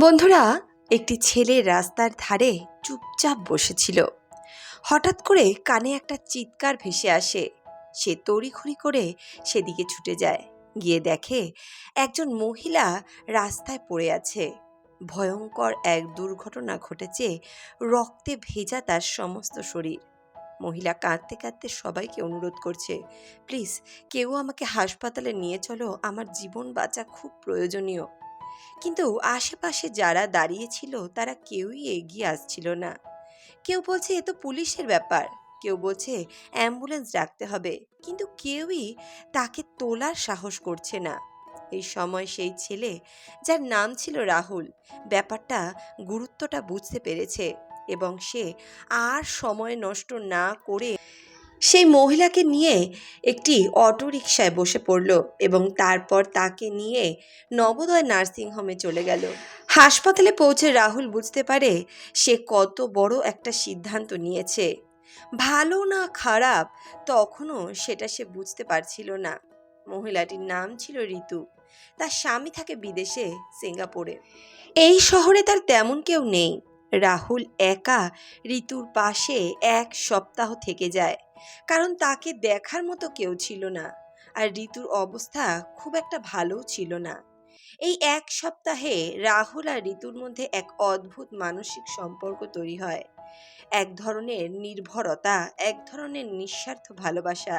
বন্ধুরা, একটি ছেলে রাস্তার ধারে চুপচাপ বসেছিল। হঠাৎ করে কানে একটা চিৎকার ভেসে আসে। সে তড়িঘড়ি করে সেদিকে ছুটে যায়। গিয়ে দেখে একজন মহিলা রাস্তায় পড়ে আছে। ভয়ঙ্কর এক দুর্ঘটনা ঘটেছে রক্তে ভেজা তার সমস্ত শরীর। মহিলা কাঁদতে কাঁদতে সবাইকে অনুরোধ করছে, প্লিজ, কেউ আমাকে হাসপাতালে নিয়ে চলো। আমার জীবন বাঁচা খুব প্রয়োজনীয়। কিন্তু আশেপাশে যারা দাঁড়িয়েছিল তারা কেউই এগিয়ে আসছিল না। কেউ বলছে, এ তো পুলিশের ব্যাপার। কেউ বলছে, অ্যাম্বুলেন্স ডাকতে হবে। কিন্তু কেউই তাকে তোলার সাহস করছে না। এই সময় সেই ছেলে, যার নাম ছিল রাহুল, ব্যাপারটা, গুরুত্বটা বুঝতে পেরেছে এবং সে আর সময় নষ্ট না করে সেই মহিলাকে নিয়ে একটি অটোরিকশায় বসে পড়ল এবং তারপর তাকে নিয়ে নবোদয় নার্সিংহোমে চলে গেল। হাসপাতালে পৌঁছে রাহুল বুঝতে পারে সে কত বড় একটা সিদ্ধান্ত নিয়েছে। ভালো না খারাপ তখনও সেটা সে বুঝতে পারছিল না। মহিলাটির নাম ছিল ঋতু। তার স্বামী থাকে বিদেশে, সিঙ্গাপুরে। এই শহরে তার তেমন কেউ নেই। রাহুল একা ঋতুর পাশে এক সপ্তাহ থেকে যায়। কারণ তাকে দেখার মতো কেউ ছিল না, আর ঋতুর অবস্থা খুব একটা ভালোও ছিল না। এই এক সপ্তাহে রাহুল আর ঋতুর মধ্যে এক অদ্ভুত মানসিক সম্পর্ক তৈরি হয়। এক ধরনের নির্ভরতা, এক ধরনের নিঃস্বার্থ ভালোবাসা।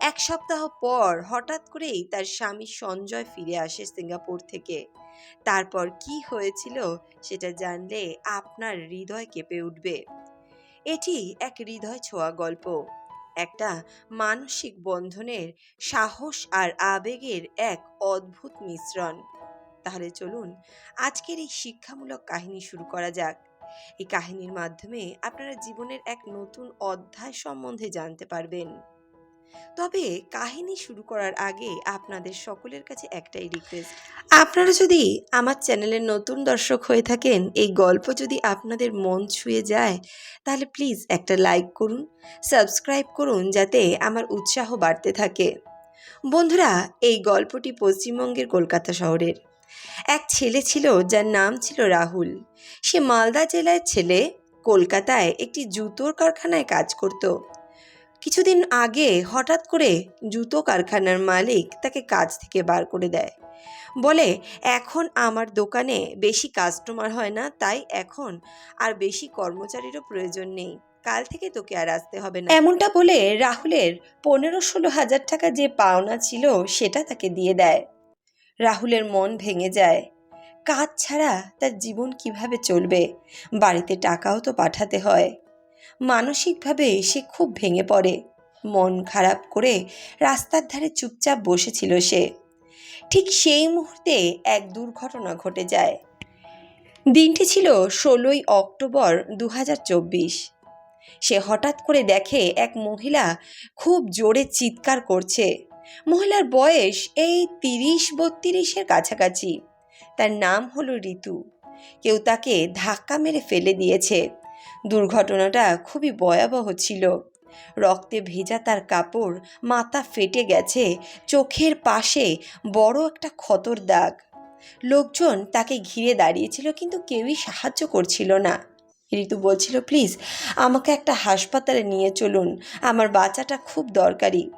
এক সপ্তাহ পর হঠাৎ করেই তার স্বামী সঞ্জয় ফিরে আসে সিঙ্গাপুর থেকে। তারপর কি হয়েছিল সেটা জানলে আপনার হৃদয় কেঁপে উঠবে। এটি এক হৃদয় ছোঁয়া গল্প। একটা মানসিক বন্ধনের সাহস আর আবেগের এক অদ্ভুত মিশ্রণ। তাহলে চলুন আজকের এই শিক্ষামূলক কাহিনী শুরু করা যাক। এই কাহিনীর মাধ্যমে আপনারা জীবনের এক নতুন অধ্যায় সম্বন্ধে জানতে পারবেন। তবে কাহিনী শুরু করার আগে আপনাদের সকলের কাছে একটাই রিকোয়েস্ট আপনারা যদি আমার চ্যানেলের নতুন দর্শক হয়ে থাকেন, এই গল্প যদি আপনাদের মন ছুঁয়ে যায়, তাহলে প্লিজ একটা লাইক করুন সাবস্ক্রাইব করুন যাতে আমার উৎসাহ বাড়তে থাকে। বন্ধুরা, এই গল্পটি পশ্চিমবঙ্গের কলকাতা শহরের। এক ছেলে ছিল যার নাম ছিল রাহুল। সে মালদা জেলার ছেলে কলকাতায় একটি জুতোর কারখানায় কাজ করত। কিছুদিন আগে হঠাৎ করে জুতো কারখানার মালিক তাকে কাজ থেকে বার করে দেয়। বলে, এখন আমার দোকানে বেশি কাস্টমার হয় না, তাই এখন আর বেশি কর্মচারীরও প্রয়োজন নেই। কাল থেকে তোকে আর আসতে হবে না। এমনটা বলে রাহুলের পনেরো ষোলো হাজার টাকা যে পাওনা ছিল, সেটা তাকে দিয়ে দেয়। রাহুলের মন ভেঙে যায়। কাজ ছাড়া তার জীবন কীভাবে চলবে? বাড়িতে টাকাও তো পাঠাতে হয়। মানসিকভাবে সে খুব ভেঙে পড়ে। মন খারাপ করে রাস্তার ধারে চুপচাপ বসেছিল সে। ঠিক সেই মুহূর্তে এক দুর্ঘটনা ঘটে যায়। দিনটি ছিল ষোলোই অক্টোবর দু হাজার চব্বিশ। সে হঠাৎ করে দেখে এক মহিলা খুব জোরে চিৎকার করছে। মহিলার বয়স এই তিরিশ বত্রিশের কাছাকাছি। তার নাম হলো ঋতু। কেউ তাকে ধাক্কা মেরে ফেলে দিয়েছে। দুর্ঘটনাটা খুবই ভয়াবহ ছিল। রক্তে ভেজা তার কাপড় মাথা ফেটে গেছে, চোখের পাশে বড় একটা ক্ষতর দাগ। লোকজন তাকে ঘিরে দাঁড়িয়েছিল কিন্তু কেউই সাহায্য করছিল না। ঋতু বলছিল, প্লিজ, আমাকে একটা হাসপাতালে নিয়ে চলুন, আমার বাচ্চাটা খুব দরকারি।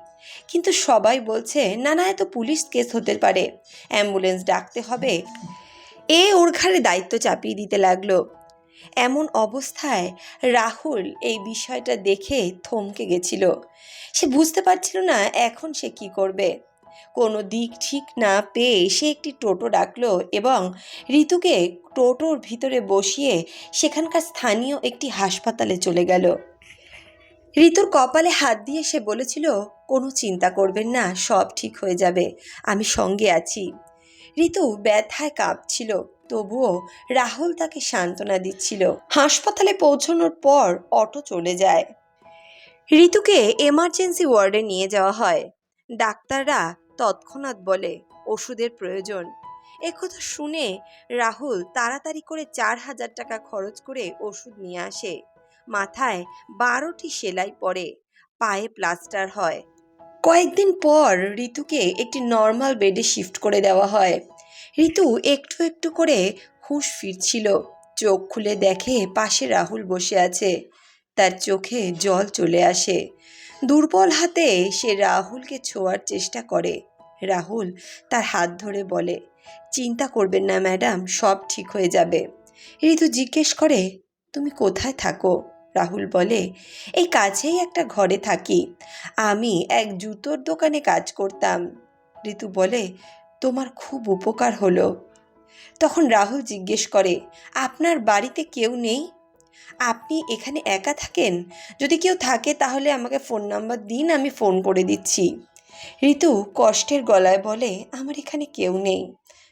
কিন্তু সবাই বলছে, না না, এত পুলিশ কেস হতে পারে। অ্যাম্বুলেন্স ডাকতে হবে। এ ওর ঘাড়ে দায়িত্ব চাপিয়ে দিতে লাগল। এমন অবস্থায় রাহুল এই বিষয়টা দেখে থমকে গেছিল। সে বুঝতে পারছিল না এখন সে কি করবে। কোনো দিক ঠিক না পেয়ে সে একটি টোটো ডাকলো এবং ঋতুকে টোটোর ভিতরে বসিয়ে সেখানকার স্থানীয় একটি হাসপাতালে চলে গেল। ঋতুর কপালে হাত দিয়ে সে বলেছিল, কোনো চিন্তা করবেন না, সব ঠিক হয়ে যাবে, আমি সঙ্গে আছি। ঋতু ব্যথায় কাঁপছিল। তবুও রাহুল তাকে সান্ত্বনা দিচ্ছিল। হাসপাতালে পৌঁছানোর পর অটো চলে যায়। ঋতুকে এমার্জেন্সি ওয়ার্ডে নিয়ে যাওয়া হয়। ডাক্তাররা তৎক্ষণাৎ বলে, ওষুধের প্রয়োজন। একথা শুনে রাহুল তাড়াতাড়ি করে চার হাজার টাকা খরচ করে ওষুধ নিয়ে আসে। মাথায় বারোটি সেলাই পড়ে পায়ে প্লাস্টার হয়। কয়েকদিন পর ঋতুকে একটি নর্মাল বেডে শিফট করে দেওয়া হয়। ঋতু একটু একটু করে হুঁশ ফিরছিল। চোখ খুলে দেখে পাশে রাহুল বসে আছে। তার চোখে জল চলে আসে। দুর্বল হাতে সে রাহুলকে ছোঁয়ার চেষ্টা করে। রাহুল তার হাত ধরে বলে, চিন্তা করবেন না, ম্যাডাম, সব ঠিক হয়ে যাবে। ঋতু জিজ্ঞেস করে, তুমি কোথায় থাকো? রাহুল বলে, এই কাছেই একটা ঘরে থাকি। আমি এক জুতোর দোকানে কাজ করতাম। ঋতু বলে তোমার খুব উপকার হলো। তখন রাহুল জিজ্ঞেস করে, আপনার বাড়িতে কেউ নেই? আপনি এখানে একা থাকেন? যদি কেউ থাকে তাহলে আমাকে ফোন নাম্বার দিন, আমি ফোন করে দিচ্ছি। ঋতু কষ্টের গলায় বলে, আমার এখানে কেউ নেই।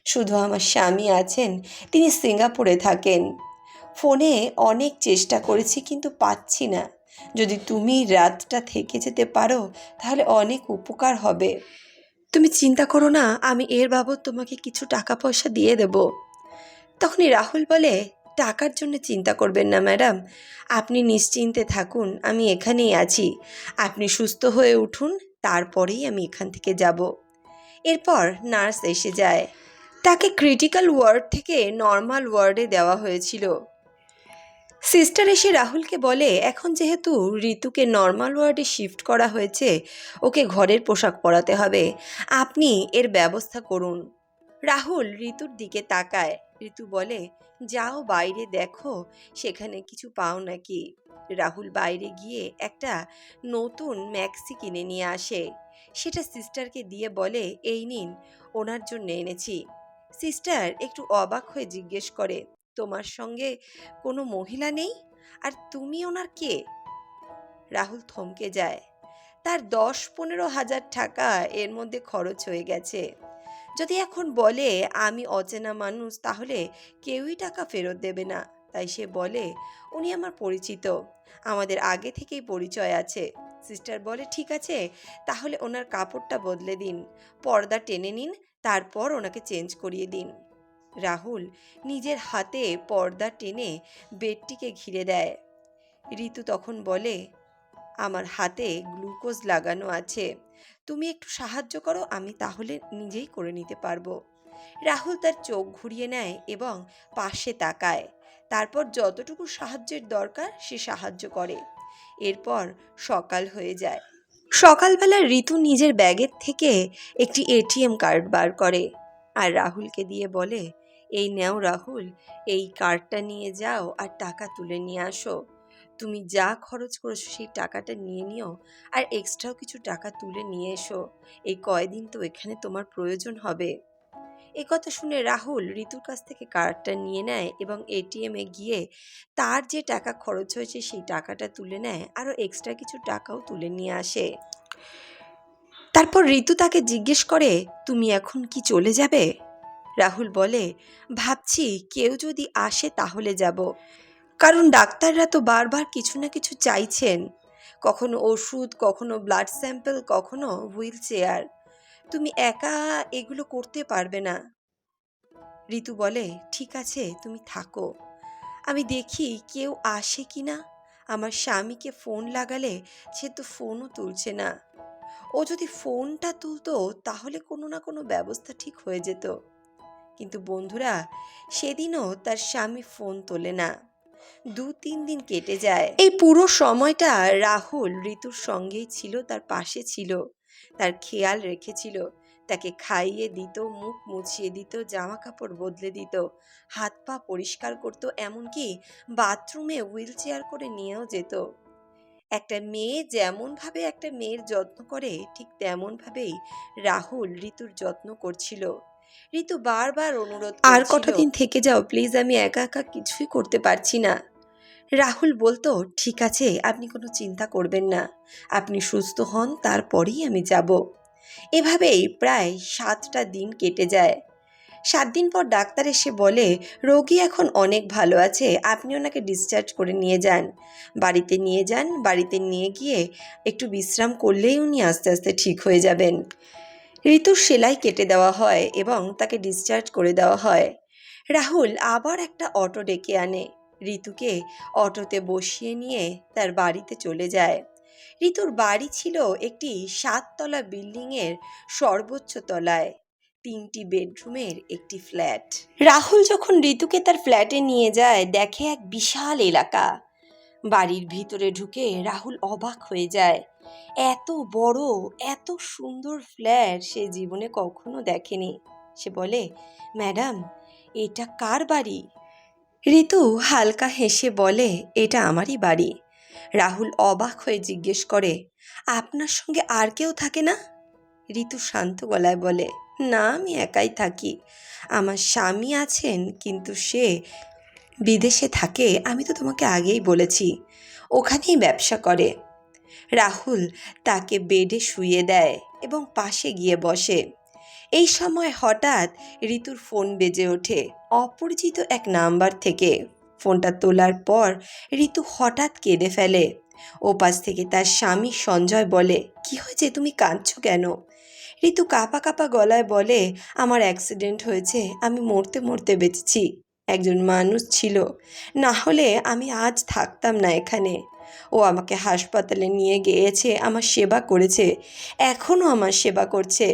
শুধু আমার স্বামী আছেন, তিনি সিঙ্গাপুরে থাকেন। ফোনে অনেক চেষ্টা করেছি কিন্তু পাচ্ছি না। যদি তুমি রাতটা থেকে যেতে পারো, তাহলে অনেক উপকার হবে। তুমি চিন্তা করো না, আমি এর বাবদ তোমাকে কিছু টাকা পয়সা দিয়ে দেব। তখনই রাহুল বলে, টাকার জন্য চিন্তা করবেন না, ম্যাডাম। আপনি নিশ্চিন্তে থাকুন, আমি এখানেই আছি। আপনি সুস্থ হয়ে উঠুন, তারপরেই আমি এখান থেকে যাব। এরপর নার্স এসে যায়। তাকে ক্রিটিক্যাল ওয়ার্ড থেকে নর্মাল ওয়ার্ডে দেওয়া হয়েছিল। সিস্টার এসে রাহুলকে বলে, এখন যেহেতু ঋতুকে নর্মাল ওয়ার্ডে শিফট করা হয়েছে, ওকে ঘরের পোশাক পরাতে হবে। আপনি এর ব্যবস্থা করুন। রাহুল ঋতুর দিকে তাকায়। ঋতু বলে, যাও বাইরে দেখো, সেখানে কিছু পাও নাকি? রাহুল বাইরে গিয়ে একটা নতুন ম্যাক্সি কিনে নিয়ে আসে। সেটা সিস্টারকে দিয়ে বলে, এই নিন, ওনার জন্য এনেছি। সিস্টার একটু অবাক হয়ে জিজ্ঞেস করে তোমার সঙ্গে কোনো মহিলা নেই? আর তুমি ওনার কে? রাহুল থমকে যায়। তার দশ পনেরো হাজার টাকা এর মধ্যে খরচ হয়ে গেছে। যদি এখন বলে, আমি অচেনা মানুষ, তাহলে কেউই টাকা ফেরত দেবে না। তাই সে বলে, উনি আমার পরিচিত। আমাদের আগে থেকেই পরিচয় আছে। সিস্টার বলে, ঠিক আছে, তাহলে ওনার কাপড়টা বদলে দিন। পর্দা টেনে নিন, তারপর ওনাকে চেঞ্জ করিয়ে দিন। রাহুল নিজের হাতে পর্দা টেনে বেডটিকে ঘিরে দেয়। ঋতু তখন বলে, আমার হাতে গ্লুকোজ লাগানো আছে। তুমি একটু সাহায্য করো, আমি তাহলে নিজেই করে নিতে পারব। রাহুল তার চোখ ঘুরিয়ে নেয় এবং পাশে তাকায়। তারপর যতটুকু সাহায্যের দরকার, সে সাহায্য করে। এরপর সকাল হয়ে যায়। সকালবেলা ঋতু নিজের ব্যাগের থেকে একটি এটিএম কার্ড বার করে আর রাহুলকে দিয়ে বলে এই নেও রাহুল, এই কার্ডটা নিয়ে যাও আর টাকা তুলে নিয়ে আসো। তুমি যা খরচ করেছ সেই টাকাটা নিয়ে নিও আর এক্সট্রাও কিছু টাকা তুলে নিয়ে এসো। এই কয়দিন তো এখানে তোমার প্রয়োজন হবে। এ কথা শুনে রাহুল ঋতুর কাছ থেকে কার্ডটা নিয়ে নেয় এবং এটিএমে গিয়ে তার যে টাকা খরচ হয়েছে সেই টাকাটা তুলে নেয় আরও এক্সট্রা কিছু টাকাও তুলে নিয়ে আসে। তারপর ঋতু তাকে জিজ্ঞেস করে, তুমি এখন কি চলে যাবে? রাহুল বলে, ভাবছি কেউ যদি আসে তাহলে যাব। কারণ ডাক্তাররা তো বারবার কিছু না কিছু চাইছেন। কখনো ওষুধ, কখনো ব্লাড স্যাম্পল কখনো হুইল চেয়ার তুমি একা এগুলো করতে পারবে না। ঋতু বলে, ঠিক আছে, তুমি থাকো। আমি দেখি কেউ আসে কি না। আমার স্বামীকে ফোন লাগালে সে তো ফোনও তুলছে না। ও যদি ফোনটা তুলতো, তাহলে কোনো না কোনো ব্যবস্থা ঠিক হয়ে যেত। কিন্তু বন্ধুরা, সেদিনও তার স্বামী ফোন তোলে না। দু তিন দিন কেটে যায়। এই পুরো সময়টা রাহুল ঋতুর সঙ্গেই ছিল, তার পাশে ছিল। তার খেয়াল রেখেছিল। তাকে খাইয়ে দিত, মুখ মুছিয়ে দিত জামা কাপড় বদলে দিত, হাত পা পরিষ্কার করতো, এমনকি বাথরুমে হুইল চেয়ার করে নিয়েও যেত। একটা মেয়ে যেমনভাবে একটা মেয়ের যত্ন করে, ঠিক তেমনভাবেই রাহুল ঋতুর যত্ন করছিল। ঋতু বারবার অনুরোধ আর কটা দিন থেকে যাও প্লিজ আমি একা একা কিছুই করতে পারছি না। রাহুল বলতো ঠিক আছে আপনি কোনো চিন্তা করবেন না। আপনি সুস্থ হন তারপরেই আমি যাব। এভাবেই প্রায় সাতটা দিন কেটে যায়। সাত দিন পর ডাক্তার এসে বলে রোগী এখন অনেক ভালো আছে আপনি ওনাকে ডিসচার্জ করে নিয়ে যান। বাড়িতে নিয়ে যান বাড়িতে নিয়ে গিয়ে একটু বিশ্রাম করলেই উনি আস্তে আস্তে ঠিক হয়ে যাবেন। ঋতুর সেলাই কেটে দেওয়া হয় এবং তাকে ডিসচার্জ করে দেওয়া হয়। রাহুল আবার একটা অটো ডেকে আনে। ঋতুকে অটোতে বসিয়ে নিয়ে তার বাড়িতে চলে যায়। ঋতুর বাড়ি ছিল একটি সাততলা বিল্ডিংয়ের সর্বোচ্চ তলায়। তিনটি বেডরুমের একটি ফ্ল্যাট। রাহুল যখন ঋতুকে তার ফ্ল্যাটে নিয়ে যায়, দেখে এক বিশাল এলাকা। বাড়ির ভিতরে ঢুকে রাহুল অবাক হয়ে যায়। এত বড়, এত সুন্দর ফ্ল্যাট সে জীবনে কখনো দেখেনি। সে বলে, ম্যাডাম, এটা কার বাড়ি? ঋতু হালকা হেসে বলে, এটা আমারই বাড়ি। রাহুল অবাক হয়ে জিজ্ঞেস করে, আপনার সঙ্গে আর কেউ থাকে না? ঋতু শান্ত গলায় বলে, না, আমি একাই থাকি। আমার স্বামী আছেন, কিন্তু সে বিদেশে থাকে, আমি তো তোমাকে আগেই বলেছি। ওখানেই ব্যবসা করে। রাহুল তাকে বেডে শুয়ে দেয় এবং পাশে গিয়ে বসে। এই সময় হঠাৎ ঋতুর ফোন বেজে ওঠে, অপরিচিত এক নাম্বার থেকে। ফোনটা তোলার পর ঋতু হঠাৎ কেঁদে ফেলে। ওপাশ থেকে তার স্বামী সঞ্জয় বলে, কি হয়েছে? তুমি কাঁদছো কেন? ঋতু কাপা কাপা গলায় বলে, আমার অ্যাক্সিডেন্ট হয়েছে, আমি মরতে মরতে বেঁচেছি। একজন মানুষ ছিল। না হলে আমি আজ থাকতাম না এখানে। ও আমাকে হাসপাতালে নিয়ে গিয়েছে, আমার সেবা করেছে, এখনও আমার সেবা করছে।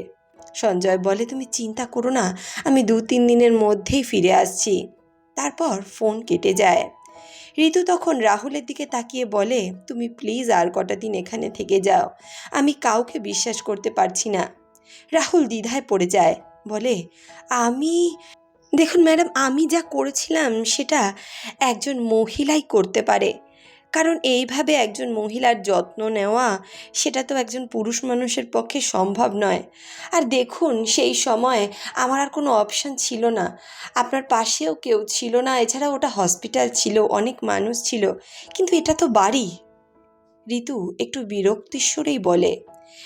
সঞ্জয় বলে, তুমি চিন্তা করো না, আমি দু তিন দিনের মধ্যেই ফিরে আসছি। তারপর ফোন কেটে যায়। ঋতু তখন রাহুলের দিকে তাকিয়ে বলে, তুমি প্লিজ আর কটা দিন এখানে থেকে যাও, আমি কাউকে বিশ্বাস করতে পারছি না। রাহুল দ্বিধায় পড়ে যায়, বলে, আমি দেখুন ম্যাডাম, আমি যা করেছিলাম সেটা একজন মহিলাই করতে পারে। কারণ এইভাবে একজন মহিলার যত্ন নেওয়া সেটা তো একজন পুরুষ মানুষের পক্ষে সম্ভব নয়। আর দেখুন, সেই সময় আমার আর কোনো অপশান ছিল না। আপনার পাশেও কেউ ছিল না, এছাড়া ওটা হসপিটাল ছিল, অনেক মানুষ ছিল। কিন্তু এটা তো বাড়ি। ঋতু একটু বিরক্তিস্বরেই বলে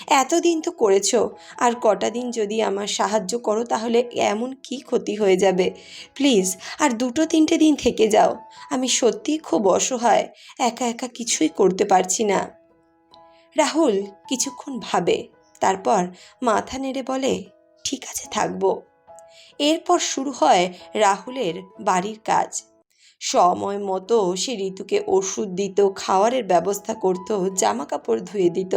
এতদিন তো করেছ, আর কটা দিন যদি আমার সাহায্য করো তাহলে এমন কি ক্ষতি হয়ে যাবে? প্লিজ, আর দুটো তিনটে দিন থেকে যাও। আমি সত্যিই খুব অসহায়, একা একা কিছুই করতে পারছি না। রাহুল কিছুক্ষণ ভাবে, তারপর মাথা নেড়ে বলে, ঠিক আছে, থাকব। এরপর শুরু হয় রাহুলের বাড়ির কাজ। সময় মতো সে ঋতুকে ওষুধ দিত খাওয়ারের ব্যবস্থা করত জামা কাপড় ধুয়ে দিত,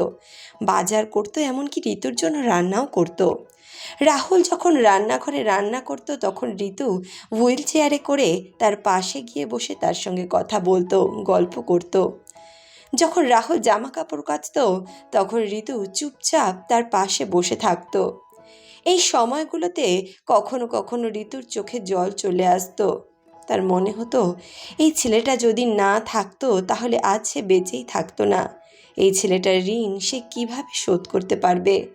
বাজার করতো, এমনকি ঋতুর জন্য রান্নাও করত। রাহুল যখন রান্নাঘরে রান্না করত, তখন ঋতু হুইল চেয়ারে করে তার পাশে গিয়ে বসে তার সঙ্গে কথা বলতো, গল্প করত। যখন রাহুল জামা কাপড় কাচত, তখন ঋতু চুপচাপ তার পাশে বসে থাকতো। এই সময়গুলোতে কখনো কখনো ঋতুর চোখে জল চলে আসতো। তার মনে হতো, এই ছেলেটা যদি না থাকতো, তাহলে আজ সে বেঁচেই থাকতো না। এই ছেলেটার ঋণ সে কীভাবে শোধ করতে পারবে?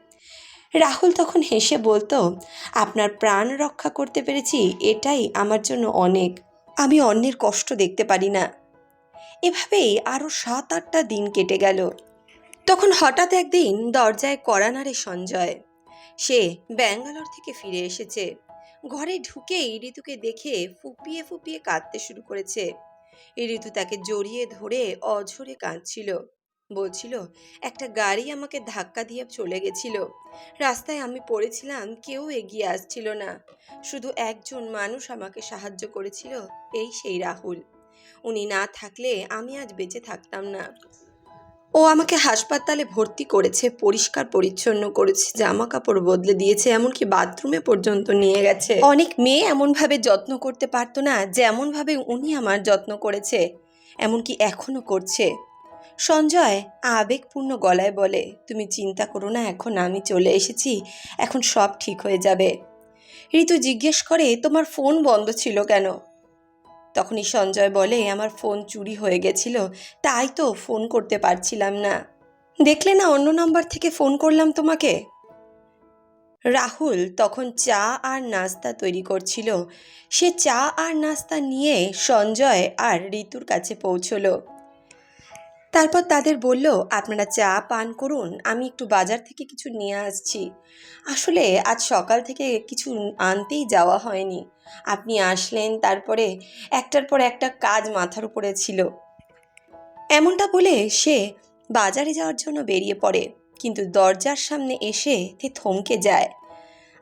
রাহুল তখন হেসে বলতো, আপনার প্রাণ রক্ষা করতে পেরেছি, এটাই আমার জন্য অনেক। আমি অন্যের কষ্ট দেখতে পারি না। এভাবেই আরও সাত আটটা দিন কেটে গেল। তখন হঠাৎ একদিন দরজায় কড়া নাড়ে সঞ্জয়। সে ব্যাঙ্গালোর থেকে ফিরে এসেছে। ঘরে ঢুকেই ঋতুকে দেখে ফুপিয়ে ফুপিয়ে কাঁদতে শুরু করেছে। ঋতু তাকে জড়িয়ে ধরে অঝরে কাঁদছিল। বলছিল, একটা গাড়ি আমাকে ধাক্কা দিয়ে চলে গেছিল। রাস্তায় আমি পড়েছিলাম, কেউ এগিয়ে আসছিল না। শুধু একজন মানুষ আমাকে সাহায্য করেছিল, এই সেই রাহুল। উনি না থাকলে আমি আজ বেঁচে থাকতাম না। ও আমাকে হাসপাতালে ভর্তি করেছে, পরিষ্কার পরিচ্ছন্ন করেছে জামা কাপড় বদলে দিয়েছে, এমনকি বাথরুমে পর্যন্ত নিয়ে গেছে। অনেক মেয়ে এমনভাবে যত্ন করতে পারতো না যেমনভাবে উনি আমার যত্ন করেছে, এমনকি এখনও করছে। সঞ্জয় আবেগপূর্ণ গলায় বলে, তুমি চিন্তা করো না, এখন আমি চলে এসেছি, এখন সব ঠিক হয়ে যাবে। ঋতু জিজ্ঞেস করে, তোমার ফোন বন্ধ ছিল কেন? তখনই সঞ্জয় বলে, আমার ফোন চুরি হয়ে গেছিল, তাই তো ফোন করতে পারছিলাম না। দেখলে না অন্য নাম্বার থেকে ফোন করলাম তোমাকে? রাহুল তখন চা আর নাস্তা তৈরি করছিল। সে চা আর নাস্তা নিয়ে সঞ্জয় আর ঋতুর কাছে পৌঁছলো। তারপর তাদের বলল, আপনারা চা পান করুন, আমি একটু বাজার থেকে কিছু নিয়ে আসছি। আসলে আজ সকাল থেকে কিছু আনতেই যাওয়া হয়নি। আপনি আসলেন, তারপরে একটার পর একটা কাজ মাথার উপরে ছিল। এমনটা বলে সে বাজারে যাওয়ার জন্য বেরিয়ে পড়ে, কিন্তু দরজার সামনে এসে তে থমকে যায়।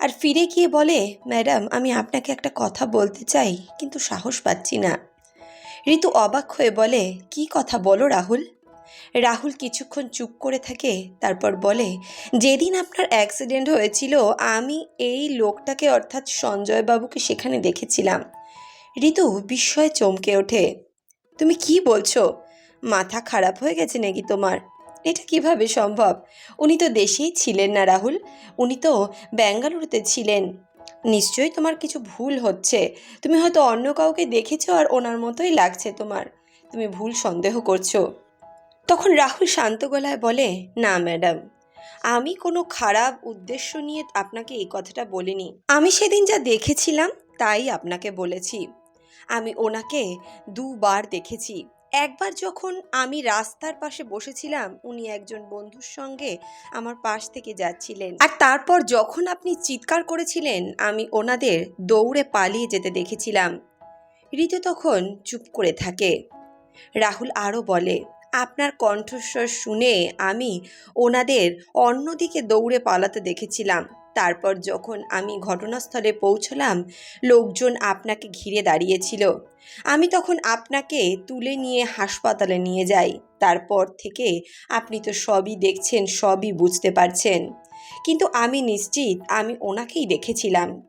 আর ফিরে গিয়ে বলে, ম্যাডাম, আমি আপনাকে একটা কথা বলতে চাই, কিন্তু সাহস পাচ্ছি না। ঋতু অবাক হয়ে বলে, কি কথা বলো রাহুল? রাহুল কিছুক্ষণ চুপ করে থাকে, তারপর বলে, যেদিন আপনার অ্যাক্সিডেন্ট হয়েছিল, আমি এই লোকটাকে অর্থাৎ সঞ্জয় বাবুকে সেখানে দেখেছিলাম। ঋতু বিস্ময়ে চমকে ওঠে, তুমি কি বলছো? মাথা খারাপ হয়ে গেছে নাকি তোমার? এটা কীভাবে সম্ভব? উনি তো দেশেই ছিলেন না রাহুল, উনি তো ব্যাঙ্গালুরুতে ছিলেন। নিশ্চয়ই তোমার কিছু ভুল হচ্ছে। তুমি হয়তো অন্য কাউকে দেখেছ আর ওনার মতোই লাগছে তোমার। তুমি ভুল সন্দেহ করছ। তখন রাহুল শান্ত গলায় বলে, না, ম্যাডাম। আমি কোনো খারাপ উদ্দেশ্য নিয়ে আপনাকে এই কথাটা বলিনি। আমি সেদিন যা দেখেছিলাম, তাই আপনাকে বলেছি। আমি ওনাকে দুবার দেখেছি। একবার যখন আমি রাস্তার পাশে বসেছিলাম, উনি একজন বন্ধুর সঙ্গে আমার পাশ থেকে যাচ্ছিলেন। আর তারপর যখন আপনি চিৎকার করেছিলেন, আমি ওনাদের দৌড়ে পালিয়ে যেতে দেখেছিলাম। ঋতু তখন চুপ করে থাকে। রাহুল আরও বলে আপনার কণ্ঠস্বর শুনে আমি ওনাদের অন্যদিকে দৌড়ে পালাতে দেখেছিলাম। তারপর যখন আমি ঘটনাস্থলে পৌঁছলাম, লোকজন আপনাকে ঘিরে দাঁড়িয়েছিল। আমি তখন আপনাকে তুলে নিয়ে হাসপাতালে নিয়ে যাই। তারপর থেকে আপনি তো সবই দেখছেন, সবই বুঝতে পারছেন। কিন্তু আমি নিশ্চিত আমি ওনাকেই দেখেছিলাম।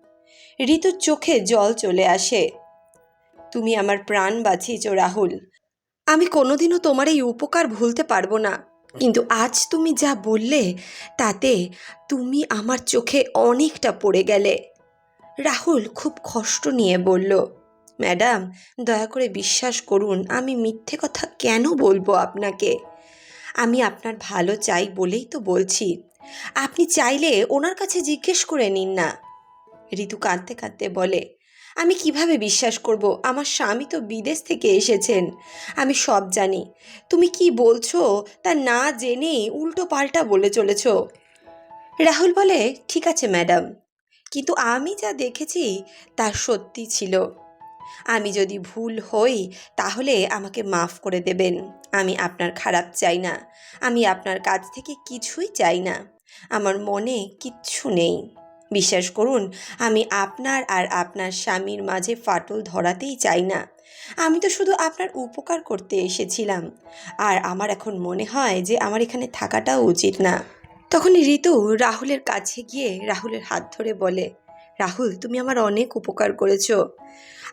ঋতুর চোখে জল চলে আসে। তুমি আমার প্রাণ বাঁচিয়েছ, রাহুল। আমি কোনোদিনও তোমার এই উপকার ভুলতে পারব না। কিন্তু আজ তুমি যা বললে, তাতে তুমি আমার চোখে অনেকটা পড়ে গেলে। রাহুল খুব কষ্ট নিয়ে বলল, ম্যাডাম, দয়া করে বিশ্বাস করুন, আমি মিথ্যে কথা কেন বলব আপনাকে? আমি আপনার ভালো চাই বলেই তো বলছি। আপনি চাইলে ওনার কাছে জিজ্ঞেস করে নিন না। ঋতু কাঁদতে কাঁদতে বলে আমি কীভাবে বিশ্বাস করব? আমার স্বামী তো বিদেশ থেকে এসেছেন। আমি সব জানি। তুমি কি বলছো? তা না জেনেই উল্টো পাল্টা বলে চলেছ। রাহুল বলে, ঠিক আছে, ম্যাডাম। কিন্তু আমি যা দেখেছি, তা সত্যি ছিল। আমি যদি ভুল হই, তাহলে আমাকে মাফ করে দেবেন। আমি আপনার খারাপ চাই না। আমি আপনার কাছ থেকে কিছুই চাই না। আমার মনে কিচ্ছু নেই। বিশ্বাস করুন, আমি আপনার আর আপনার স্বামীর মাঝে ফাটল ধরাতেই চাই না। আমি তো শুধু আপনার উপকার করতে এসেছিলাম। আর আমার এখন মনে হয় যে আমার এখানে থাকাটাও উচিত না। তখন ঋতু রাহুলের কাছে গিয়ে রাহুলের হাত ধরে বলে, রাহুল, তুমি আমার অনেক উপকার করেছ।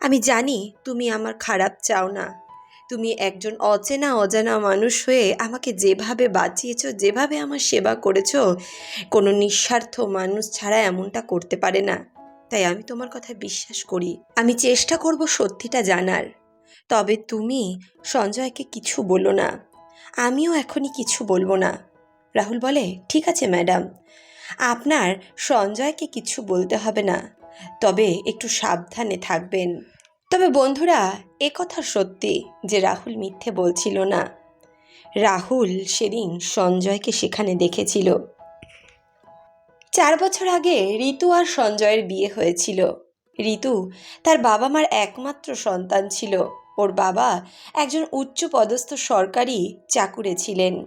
আমি জানি তুমি আমার খারাপ চাও না। তুমি একজন অচেনা, অজানা মানুষ হয়ে আমাকে যেভাবে বাঁচিয়েছ, যেভাবে আমার সেবা করেছ, কোনো নিঃস্বার্থ মানুষ ছাড়া এমনটা করতে পারে না। তাই আমি তোমার কথা বিশ্বাস করি। আমি চেষ্টা করব সত্যিটা জানার। তবে তুমি সঞ্জয়কে কিছু বলো না। আমিও এখনই কিছু বলব না। রাহুল বলে, ঠিক আছে, ম্যাডাম। আপনার সঞ্জয়কে কিছু বলতে হবে না। তবে একটু সাবধানে থাকবেন। তবে বন্ধুরা, এ কথা সত্যি যে রাহুল মিথ্যে বলছিল না। রাহুল সেদিন সঞ্জয়কে সেখানে দেখেছিল। চার বছর আগে ঋতু আর সঞ্জয়ের বিয়ে হয়েছিল। ঋতু তার বাবা মার একমাত্র সন্তান ছিল। ওর বাবা একজন উচ্চ পদস্থ সরকারি চাকুরে ছিলেন।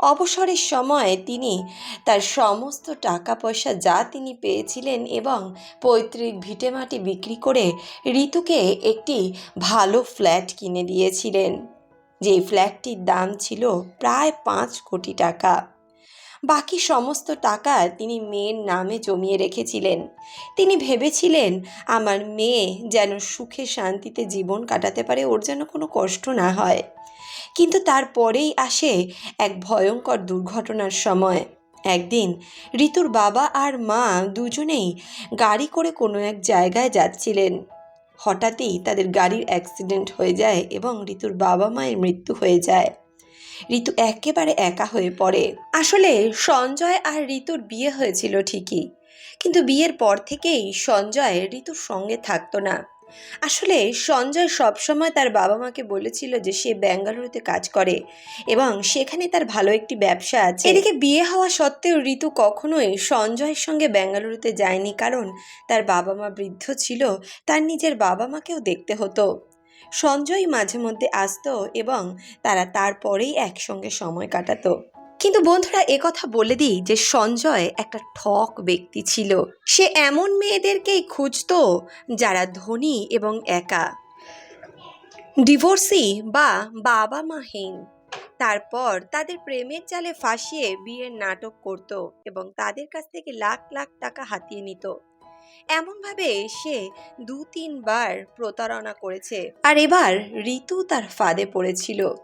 অবসরের সময় তিনি তার সমস্ত টাকা পয়সা যা তিনি পেয়েছিলেন এবং পৈতৃক ভিটেমাটি বিক্রি করে ঋতুকে একটি ভালো ফ্ল্যাট কিনে দিয়েছিলেন। যেই ফ্ল্যাটটির দাম ছিল প্রায় পাঁচ কোটি টাকা। বাকি সমস্ত টাকা তিনি মেয়ের নামে জমিয়ে রেখেছিলেন। তিনি ভেবেছিলেন, আমার মেয়ে যেন সুখে শান্তিতে জীবন কাটাতে পারে, ওর যেন কোনো কষ্ট না হয়। কিন্তু তারপরেই আসে এক ভয়ঙ্কর দুর্ঘটনার সময়। একদিন ঋতুর বাবা আর মা দুজনেই গাড়ি করে কোনো এক জায়গায় যাচ্ছিলেন। হঠাৎই তাদের গাড়ির অ্যাক্সিডেন্ট হয়ে যায় এবং ঋতুর বাবা মায়ের মৃত্যু হয়ে যায়। ঋতু একেবারে একা হয়ে পড়ে। আসলে সঞ্জয় আর ঋতুর বিয়ে হয়েছিল ঠিকই, কিন্তু বিয়ের পর থেকেই সঞ্জয় ঋতুর সঙ্গে থাকতো না। আসলে সঞ্জয় সবসময় তার বাবা মাকে বলেছিল যে সে ব্যাঙ্গালুরুতে কাজ করে এবং সেখানে তার ভালো একটি ব্যবসা আছে। এদিকে বিয়ে হওয়া সত্ত্বেও ঋতু কখনোই সঞ্জয়ের সঙ্গে ব্যাঙ্গালুরুতে যায়নি কারণ তার বাবা মা বৃদ্ধ ছিল, তার নিজের বাবা মাকেও দেখতে হতো। সঞ্জয় মাঝে মধ্যে আসতো এবং তারা তারপরেই একসঙ্গে সময় কাটাতো। কিন্তু বন্ধুরা কথা বলে দিই যে সঞ্জয় একটা ঠক ব্যক্তি ছিল। সে এমন মেয়েদেরকেই খুঁজতো যারা ধনী এবং একা। ডিভোর্সি বা বাবা মাহীন তারপর তাদের প্রেমের জালে ফাঁসিয়ে বিয়ের নাটক করত এবং তাদের কাছ থেকে লাখ লাখ টাকা হাতিয়ে নিত। এমনভাবে সে দু তিনবার প্রতারণা করেছে। আর এবার ঋতু তার ফাঁদে পড়েছিল।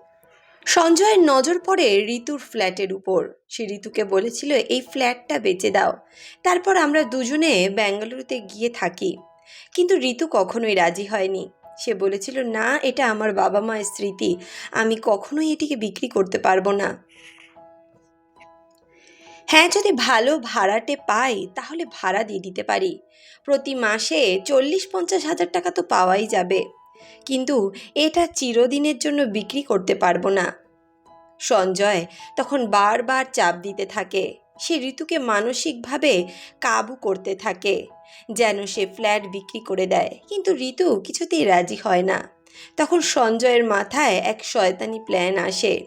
সঞ্জয়ের নজর পড়ে ঋতুর ফ্ল্যাটের উপর। সে ঋতুকে বলেছিল, এই ফ্ল্যাটটা বেচে দাও। তারপর আমরা দুজনে বেঙ্গালুরুতে গিয়ে থাকি। কিন্তু ঋতু কখনোই রাজি হয়নি। সে বলেছিল, না, এটা আমার বাবা মায়ের স্মৃতি। আমি কখনোই এটিকে বিক্রি করতে পারব না। হ্যাঁ যদি ভালো ভাড়াটে পাই, তাহলে ভাড়া দিয়ে দিতে পারি। প্রতি মাসে চল্লিশ পঞ্চাশ হাজার টাকা তো পাওয়াই যাবে। কিন্তু এটা চিরদিনের জন্য বিক্রি করতে পারব না। সঞ্জয় তখন বারবার চাপ দিতে থাকে। সে ঋতুকে মানসিকভাবে কাবু করতে থাকে, যেন সে ফ্ল্যাট বিক্রি করে দেয়। কিন্তু ঋতু কিছুতেই রাজি হয় না। তখন সঞ্জয়ের মাথায় এক শয়তানি প্ল্যান আসে।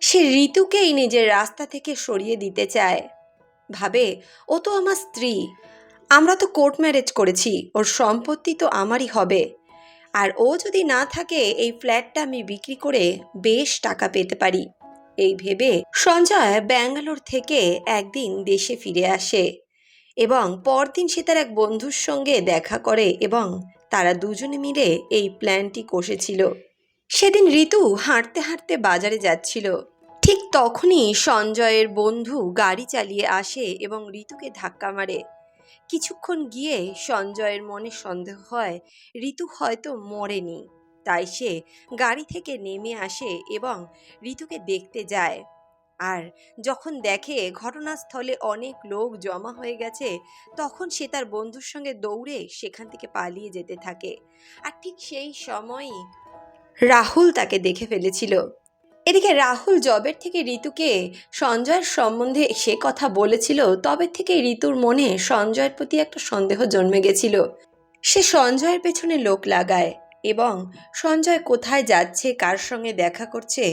সে ঋতুকেই নিজের রাস্তা থেকে সরিয়ে দিতে চায়। ভাবে, ও তো আমার স্ত্রী। আমরা তো কোর্ট ম্যারেজ করেছি। ওর সম্পত্তি তো আমারই হবে। আর ও যদি না থাকে, এই ফ্ল্যাটটা আমি বিক্রি করে বেশ টাকা পেতে পারি। এই ভেবে সঞ্জয় ব্যাঙ্গালোর থেকে একদিন দেশে ফিরে আসে এবং পরদিন সে তার এক বন্ধুর সঙ্গে দেখা করে এবং তারা দুজনে মিলে এই প্ল্যানটি কষেছিল। সেদিন ঋতু হাঁটতে হাঁটতে বাজারে যাচ্ছিল। ঠিক তখনই সঞ্জয়ের বন্ধু গাড়ি চালিয়ে আসে এবং ঋতুকে ধাক্কা মারে। কিছুক্ষণ গিয়ে সঞ্জয়ের মনে সন্দেহ হয়, ঋতু হয়তো মরেনি। তাই সে গাড়ি থেকে নেমে আসে এবং ঋতুকে দেখতে যায়। আর যখন দেখে ঘটনাস্থলে অনেক লোক জমা হয়ে গেছে, তখন সে তার বন্ধুর সঙ্গে দৌড়ে সেখান থেকে পালিয়ে যেতে থাকে। আর ঠিক সেই সময়ই রাহুল তাকে দেখে ফেলেছিল। এদিকে রাহুল জবের থেকে ঋতুকে সঞ্জয়ের সম্বন্ধে সে কথা বলেছিল, তবে থেকে ঋতুর মনে সঞ্জয়ের প্রতি একটা সন্দেহ জন্মে গেছিল। সে সঞ্জয়ের পেছনে লোক লাগায় এবং সঞ্জয় কোথায় যাচ্ছে, কার সঙ্গে দেখা করছে,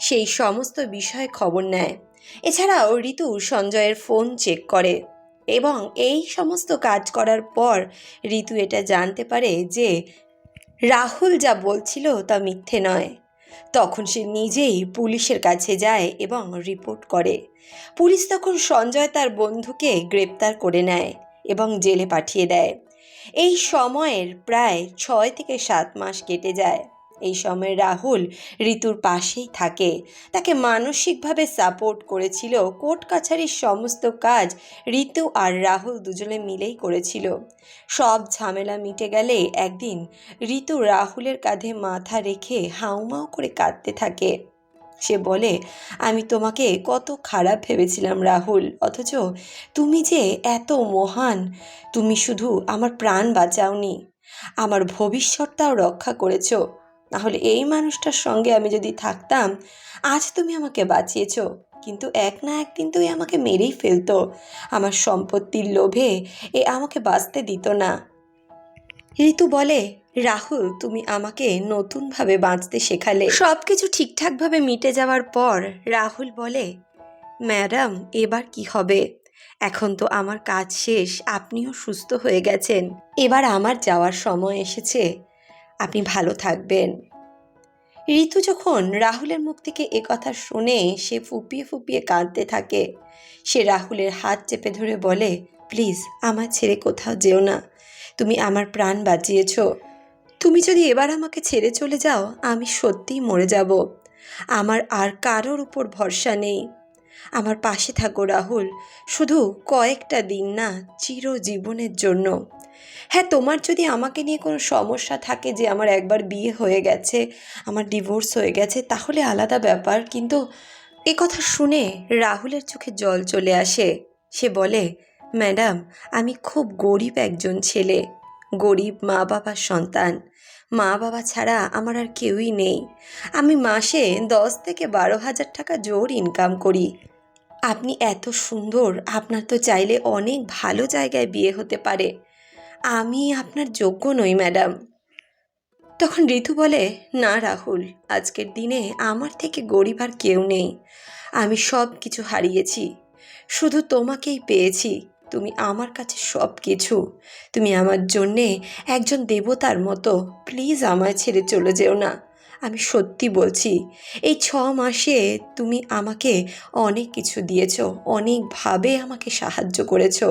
সেই সমস্ত বিষয়ে খবর নেয়। এছাড়াও ঋতু সঞ্জয়ের ফোন চেক করে এবং এই সমস্ত কাজ করার পর ঋতু এটা জানতে পারে যে রাহুল যা বলছিল তা মিথ্যে নয়। তখন সে নিজেই পুলিশের কাছে যায় এবং রিপোর্ট করে। পুলিশ তখন সঞ্জয় তার বন্ধুকে গ্রেপ্তার করে নেয় এবং জেলে পাঠিয়ে দেয়। এই সময়ের প্রায় ছয় থেকে সাত মাস কেটে যায়। এই সময় রাহুল ঋতুর পাশেই থাকে। তাকে মানসিকভাবে সাপোর্ট করেছিল কোর্ট কাছারির সমস্ত কাজ ঋতু আর রাহুল দুজনে মিলেই করেছিল। সব ঝামেলা মিটে গেলে একদিন ঋতু রাহুলের কাঁধে মাথা রেখে হাউমাউ করে কাঁদতে থাকে। সে বলে, আমি তোমাকে কত খারাপ ভেবেছিলাম রাহুল, অথচ তুমি যে এত মহান, তুমি শুধু আমার প্রাণ বাঁচাওনি, আমার ভবিষ্যৎটাও রক্ষা করেছ। তাহলে এই মানুষটার সঙ্গে আমি যদি থাকতাম, আজ তুমি আমাকে বাঁচিয়েছ। কিন্তু এক না একদিন তুই আমাকে মেরেই ফেলতো। আমার সম্পত্তির লোভে এ আমাকে বাঁচতে দিত না। ঋতু বলে, রাহুল, তুমি আমাকে নতুনভাবে বাঁচতে শেখালে। সব কিছু ঠিকঠাকভাবে মিটে যাওয়ার পর রাহুল বলে, ম্যাডাম, এবার কি হবে? এখন তো আমার কাজ শেষ, আপনিও সুস্থ হয়ে গেছেন। এবার আমার যাওয়ার সময় এসেছে। আপনি ভালো থাকবেন। ঋতু যখন রাহুলের মুখ থেকে কথা শুনে সে ফুপিয়ে ফুপিয়ে কাঁদতে থাকে, সে রাহুলের হাত চেপে ধরে বলে, প্লিজ, আমার ছেড়ে কোথাও যেও না। তুমি আমার প্রাণ বাঁচিয়েছ। তুমি যদি এবার আমাকে ছেড়ে চলে যাও, আমি সত্যিই মরে যাব। আমার আর কারোর উপর ভরসা নেই। আমার পাশে থাকো রাহুল। শুধু কয়েকটা দিন না, চিরজীবনের জন্য। হ্যাঁ তোমার যদি আমাকে নিয়ে কোনো সমস্যা থাকে যে আমার একবার বিয়ে হয়ে গেছে, আমার ডিভোর্স হয়ে গেছে, তাহলে আলাদা ব্যাপার। কিন্তু এ কথা শুনে রাহুলের চোখে জল চলে আসে। সে বলে, ম্যাডাম, আমি খুব গরিব একজন ছেলে। গরিব মা বাবার সন্তান। মা বাবা ছাড়া আমার আর কেউই নেই। আমি মাসে দশ থেকে বারো হাজার টাকা জোর ইনকাম করি। আপনি এত সুন্দর, আপনার তো চাইলে অনেক ভালো জায়গায় বিয়ে হতে পারে। আমি আপনার যোগ্য নই, ম্যাডাম। তখন ঋতু বলে, না, রাহুল, আজকের দিনে আমার থেকে গরিব আর কেউ নেই। আমি সব কিছু হারিয়েছি। শুধু তোমাকেই পেয়েছি। তুমি আমার কাছে সব কিছু। তুমি আমার জন্যে একজন দেবতার মতো। প্লিজ আমায় ছেড়ে চলে যেও না। আমি সত্যি বলছি, এই ছ মাসে তুমি আমাকে অনেক কিছু দিয়েছ, অনেকভাবে আমাকে সাহায্য করেছ।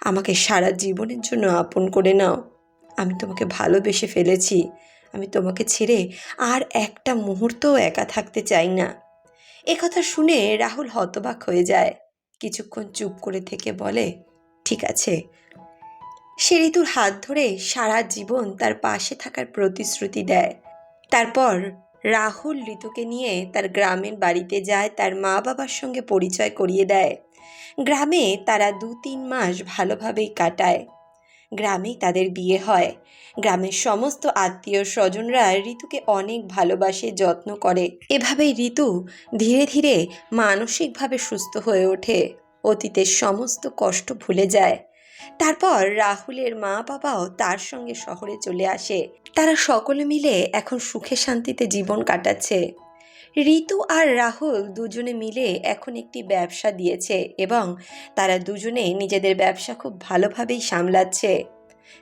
আমাকে সারা জীবনের জন্য আপন করে নাও। আমি তোমাকে ভালোবেসে ফেলেছি। আমি তোমাকে ছেড়ে আর একটা মুহূর্তও একা থাকতে চাই না। একথা শুনে রাহুল হতবাক হয়ে যায়। কিছুক্ষণ চুপ করে থেকে বলে, ঠিক আছে। সে ঋতুর হাত ধরে সারা জীবন তার পাশে থাকার প্রতিশ্রুতি দেয়। তারপর রাহুল ঋতুকে নিয়ে তার গ্রামের বাড়িতে যায়, তার মা বাবার সঙ্গে পরিচয় করিয়ে দেয়। গ্রামে তারা দু তিন মাস ভালোভাবেই কাটায়। গ্রামেই তাদের বিয়ে হয়। গ্রামের সমস্ত আত্মীয় স্বজনরা ঋতুকে অনেক ভালোবাসে, যত্ন করে। এভাবেই ঋতু ধীরে ধীরে মানসিকভাবে সুস্থ হয়ে ওঠে। অতীতের সমস্ত কষ্ট ভুলে যায়। তারপর রাহুলের মা বাবাও তার সঙ্গে শহরে চলে আসে। তারা সকলে মিলে এখন সুখে শান্তিতে জীবন কাটাচ্ছে। ঋতু আর রাহুল দুজনে মিলে এখন একটি ব্যবসা দিয়েছে এবং তারা দুজনে নিজেদের ব্যবসা খুব ভালোভাবেই সামলাচ্ছে।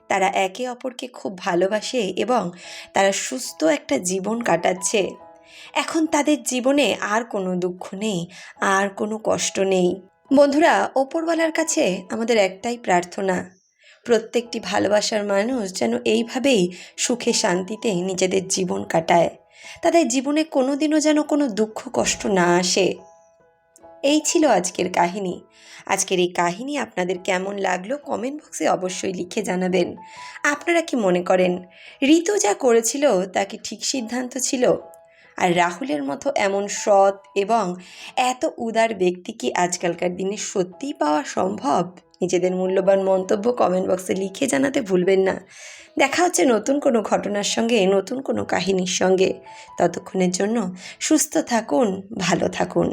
তারা একে অপরকে খুব ভালোবাসে এবং তারা সুস্থ একটা জীবন কাটাচ্ছে। এখন তাদের জীবনে আর কোনো দুঃখ নেই, আর কোনো কষ্ট নেই। বন্ধুরা, ওপরওয়ালার কাছে আমাদের একটাই প্রার্থনা, প্রত্যেকটি ভালোবাসার মানুষ যেন এইভাবেই সুখে শান্তিতে নিজেদের জীবন কাটায়। তাদের জীবনে কোনোদিনও যেন কোনো দুঃখ, কষ্ট না আসে। এই ছিল আজকের কাহিনী। আজকের এই কাহিনী আপনাদের কেমন লাগল কমেন্ট বক্সে অবশ্যই লিখে জানাবেন। আপনারা কি মনে করেন, ঋতু যা করেছিল তা কি ঠিক সিদ্ধান্ত ছিল? আর রাহুলের মতো এমন সৎ এবং এত উদার ব্যক্তি কি আজকালকার দিনে সত্যিই পাওয়া সম্ভব? নিজেদের মূল্যবান মন্তব্য কমেন্ট বক্সে লিখে জানাতে ভুলবেন না। দেখা হচ্ছে নতুন কোনো ঘটনার সঙ্গে, নতুন কোনো কাহিনীর সঙ্গে। ততক্ষণের জন্য সুস্থ থাকুন, ভালো থাকুন।